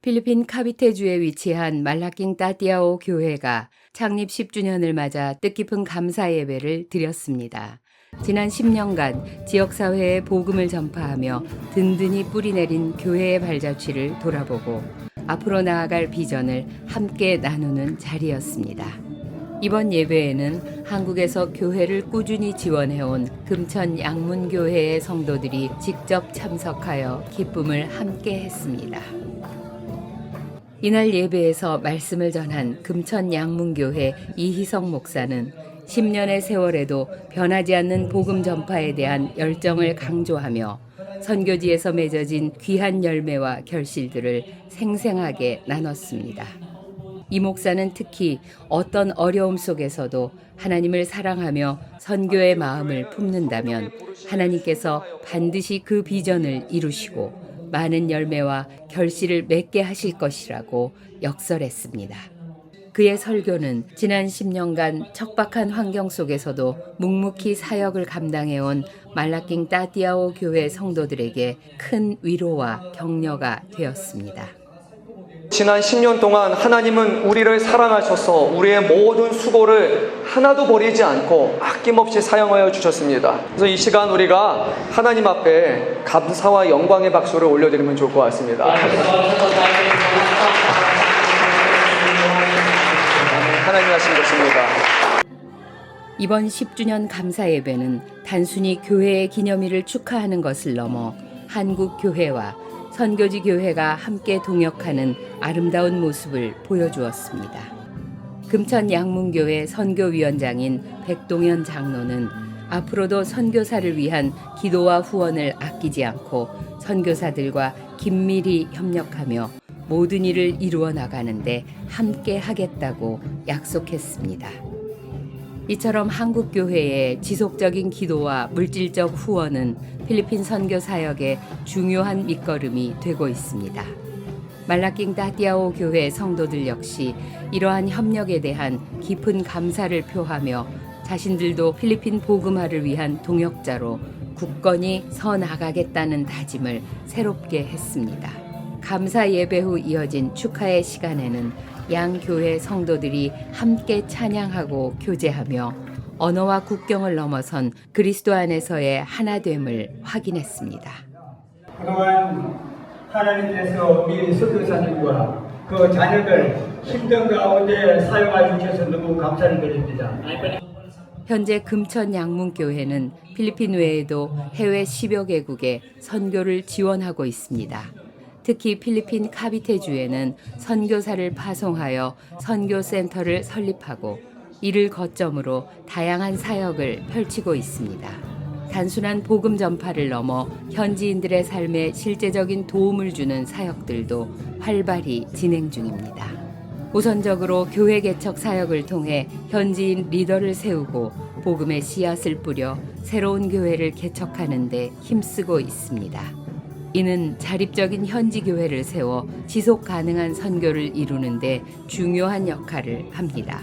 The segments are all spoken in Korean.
필리핀 카비테주에 위치한 말라킹 따띠아오 교회가 창립 10주년을 맞아 뜻깊은 감사 예배를 드렸습니다. 지난 10년간 지역사회에 복음을 전파하며 든든히 뿌리내린 교회의 발자취를 돌아보고 앞으로 나아갈 비전을 함께 나누는 자리였습니다. 이번 예배에는 한국에서 교회를 꾸준히 지원해온 금천 양문교회의 성도들이 직접 참석하여 기쁨을 함께 했습니다. 이날 예배에서 말씀을 전한 금천 양문교회 이희성 목사는 10년의 세월에도 변하지 않는 복음 전파에 대한 열정을 강조하며 선교지에서 맺어진 귀한 열매와 결실들을 생생하게 나눴습니다. 이 목사는 특히 어떤 어려움 속에서도 하나님을 사랑하며 선교의 마음을 품는다면 하나님께서 반드시 그 비전을 이루시고 많은 열매와 결실을 맺게 하실 것이라고 역설했습니다. 그의 설교는 지난 10년간 척박한 환경 속에서도 묵묵히 사역을 감당해온 말라킹 따띠아오 교회 성도들에게 큰 위로와 격려가 되었습니다. 지난 10년 동안 하나님은 우리를 사랑하셔서 우리의 모든 수고를 하나도 버리지 않고 아낌없이 사용하여 주셨습니다. 그래서 이 시간 우리가 하나님 앞에 감사와 영광의 박수를 올려드리면 좋을 것 같습니다. 하나님 하신 것입니다. 이번 10주년 감사 예배는 단순히 교회의 기념일을 축하하는 것을 넘어 한국 교회와 선교지 교회가 함께 동역하는 아름다운 모습을 보여주었습니다. 금천 양문교회 선교위원장인 백동현 장로는 앞으로도 선교사를 위한 기도와 후원을 아끼지 않고 선교사들과 긴밀히 협력하며 모든 일을 이루어 나가는데 함께 하겠다고 약속했습니다. 이처럼 한국 교회의 지속적인 기도와 물질적 후원은 필리핀 선교 사역의 중요한 밑거름이 되고 있습니다. 말라킹 따띠아오 교회 성도들 역시 이러한 협력에 대한 깊은 감사를 표하며 자신들도 필리핀 복음화를 위한 동역자로 굳건히 서 나가겠다는 다짐을 새롭게 했습니다. 감사 예배 후 이어진 축하의 시간에는 양 교회 성도들이 함께 찬양하고 교제하며 언어와 국경을 넘어선 그리스도 안에서의 하나됨을 확인했습니다. 그동안 하나님께서 우리 선교사님과 그 자녀들 힘든 가운데 사용해 주셔서 너무 감사를 드립니다. 현재 금천 양문교회는 필리핀 외에도 해외 10여 개국에 선교를 지원하고 있습니다. 특히 필리핀 카비테주에는 선교사를 파송하여 선교센터를 설립하고 이를 거점으로 다양한 사역을 펼치고 있습니다. 단순한 복음 전파를 넘어 현지인들의 삶에 실제적인 도움을 주는 사역들도 활발히 진행 중입니다. 우선적으로 교회 개척 사역을 통해 현지인 리더를 세우고 복음의 씨앗을 뿌려 새로운 교회를 개척하는 데 힘쓰고 있습니다. 이는 자립적인 현지 교회를 세워 지속 가능한 선교를 이루는데 중요한 역할을 합니다.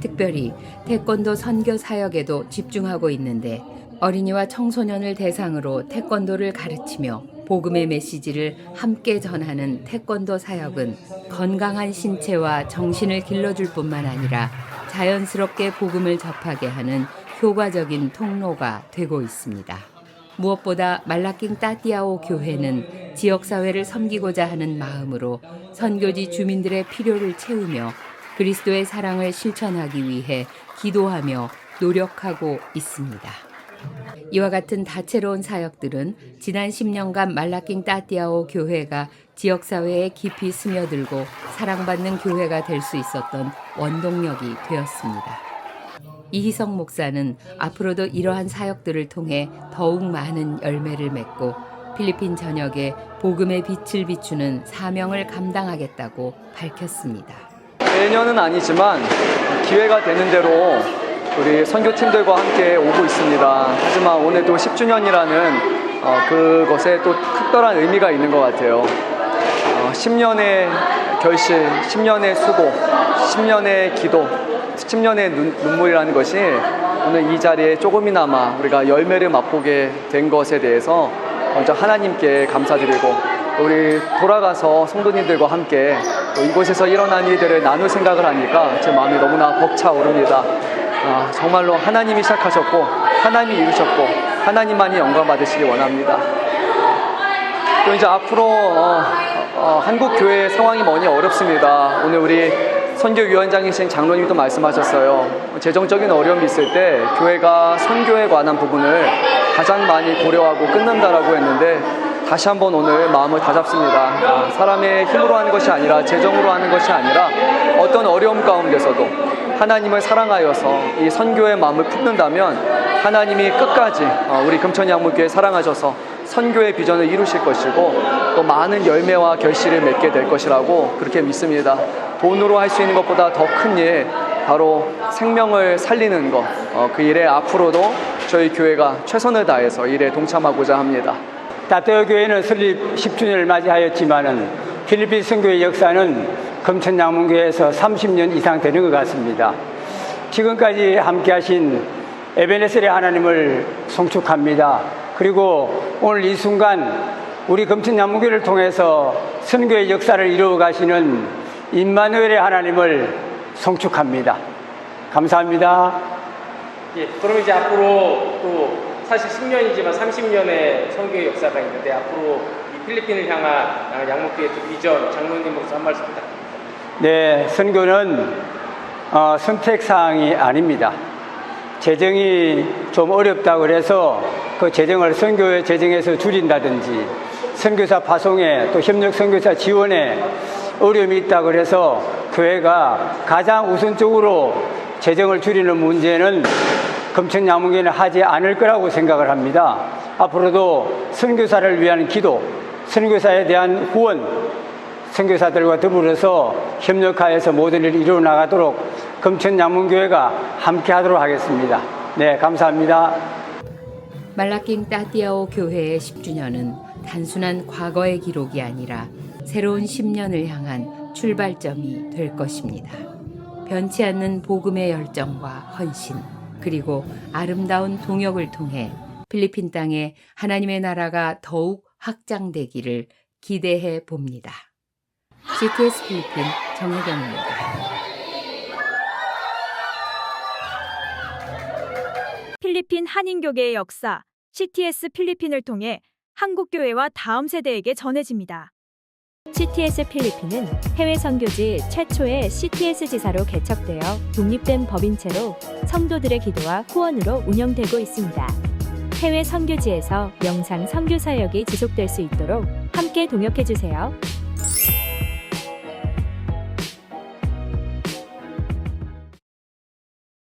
특별히 태권도 선교 사역에도 집중하고 있는데 어린이와 청소년을 대상으로 태권도를 가르치며 복음의 메시지를 함께 전하는 태권도 사역은 건강한 신체와 정신을 길러줄 뿐만 아니라 자연스럽게 복음을 접하게 하는 효과적인 통로가 되고 있습니다. 무엇보다 말라킹 따띠아오 교회는 지역사회를 섬기고자 하는 마음으로 선교지 주민들의 필요를 채우며 그리스도의 사랑을 실천하기 위해 기도하며 노력하고 있습니다. 이와 같은 다채로운 사역들은 지난 10년간 말라킹 따띠아오 교회가 지역사회에 깊이 스며들고 사랑받는 교회가 될 수 있었던 원동력이 되었습니다. 이희성 목사는 앞으로도 이러한 사역들을 통해 더욱 많은 열매를 맺고 필리핀 전역에 복음의 빛을 비추는 사명을 감당하겠다고 밝혔습니다. 매년은 아니지만 기회가 되는 대로 우리 선교팀들과 함께 오고 있습니다. 하지만 오늘도 10주년이라는 어, 그것에 또 특별한 의미가 있는 것 같아요. 어, 10년의 결실, 10년의 수고, 10년의 기도, 10년의 눈, 눈물이라는 것이 오늘 이 자리에 조금이나마 우리가 열매를 맛보게 된 것에 대해서 먼저 하나님께 감사드리고 우리 돌아가서 성도님들과 함께 또 이곳에서 일어난 일들을 나눌 생각을 하니까 제 마음이 너무나 벅차오릅니다. 아, 정말로 하나님이 시작하셨고 하나님이 이루셨고 하나님만이 영광 받으시기 원합니다. 또 이제 앞으로 어, 어, 한국 교회 상황이 많이 어렵습니다. 오늘 우리 선교위원장이신 장로님도 말씀하셨어요. 재정적인 어려움이 있을 때 교회가 선교에 관한 부분을 가장 많이 고려하고 끊는다라고 했는데 다시 한번 오늘 마음을 다잡습니다. 아, 사람의 힘으로 하는 것이 아니라 재정으로 하는 것이 아니라 어떤 어려움 가운데서도 하나님을 사랑하여서 이 선교의 마음을 품는다면 하나님이 끝까지 어, 우리 금천양무교회 사랑하셔서 선교의 비전을 이루실 것이고 또 많은 열매와 결실을 맺게 될 것이라고 그렇게 믿습니다. 돈으로 할 수 있는 것보다 더 큰 일, 바로 생명을 살리는 것, 어, 그 일에 앞으로도 저희 교회가 최선을 다해서 일에 동참하고자 합니다. 다테오 교회는 설립 10주년을 맞이하였지만은 필리핀 선교의 역사는 금천양문교회에서 30년 이상 되는 것 같습니다. 지금까지 함께하신 에베네셀의 하나님을 송축합니다. 그리고 오늘 이 순간 우리 금천양문교회를 통해서 선교의 역사를 이루어 가시는 임마누엘의 하나님을 송축합니다. 감사합니다. 예, 그럼 이제 앞으로 또 사실 10년이지만 30년의 선교의 역사가 있는데 앞으로 이 필리핀을 향한 양목교의 또 비전 장로님으로서 한 말씀 부탁드립니다. 네, 선교는 어, 선택 사항이 아닙니다. 재정이 좀 어렵다 그래서 그 재정을 선교의 재정에서 줄인다든지 선교사 파송에 또 협력 선교사 지원에 어려움이 있다 그래서 교회가 가장 우선적으로 재정을 줄이는 문제는 금천 양문교는 하지 않을 거라고 생각을 합니다. 앞으로도 선교사를 위한 기도, 선교사에 대한 후원, 선교사들과 더불어서 협력하여서 모든 일을 이루어 나가도록 금천 양문교회가 함께 하도록 하겠습니다. 네, 감사합니다. 말라킹 따띠아오 교회의 10주년은 단순한 과거의 기록이 아니라 새로운 10년을 향한 출발점이 될 것입니다. 변치 않는 복음의 열정과 헌신, 그리고 아름다운 동역을 통해 필리핀 땅에 하나님의 나라가 더욱 확장되기를 기대해 봅니다. CTS 필리핀 정혜경입니다. 필리핀 한인교계의 역사 CTS 필리핀을 통해 한국교회와 다음 세대에게 전해집니다. CTS 필리핀은 해외 선교지 최초의 CTS 지사로 개척되어 독립된 법인체로 성도들의 기도와 후원으로 운영되고 있습니다. 해외 선교지에서 영상 선교 사역이 지속될 수 있도록 함께 동역해 주세요.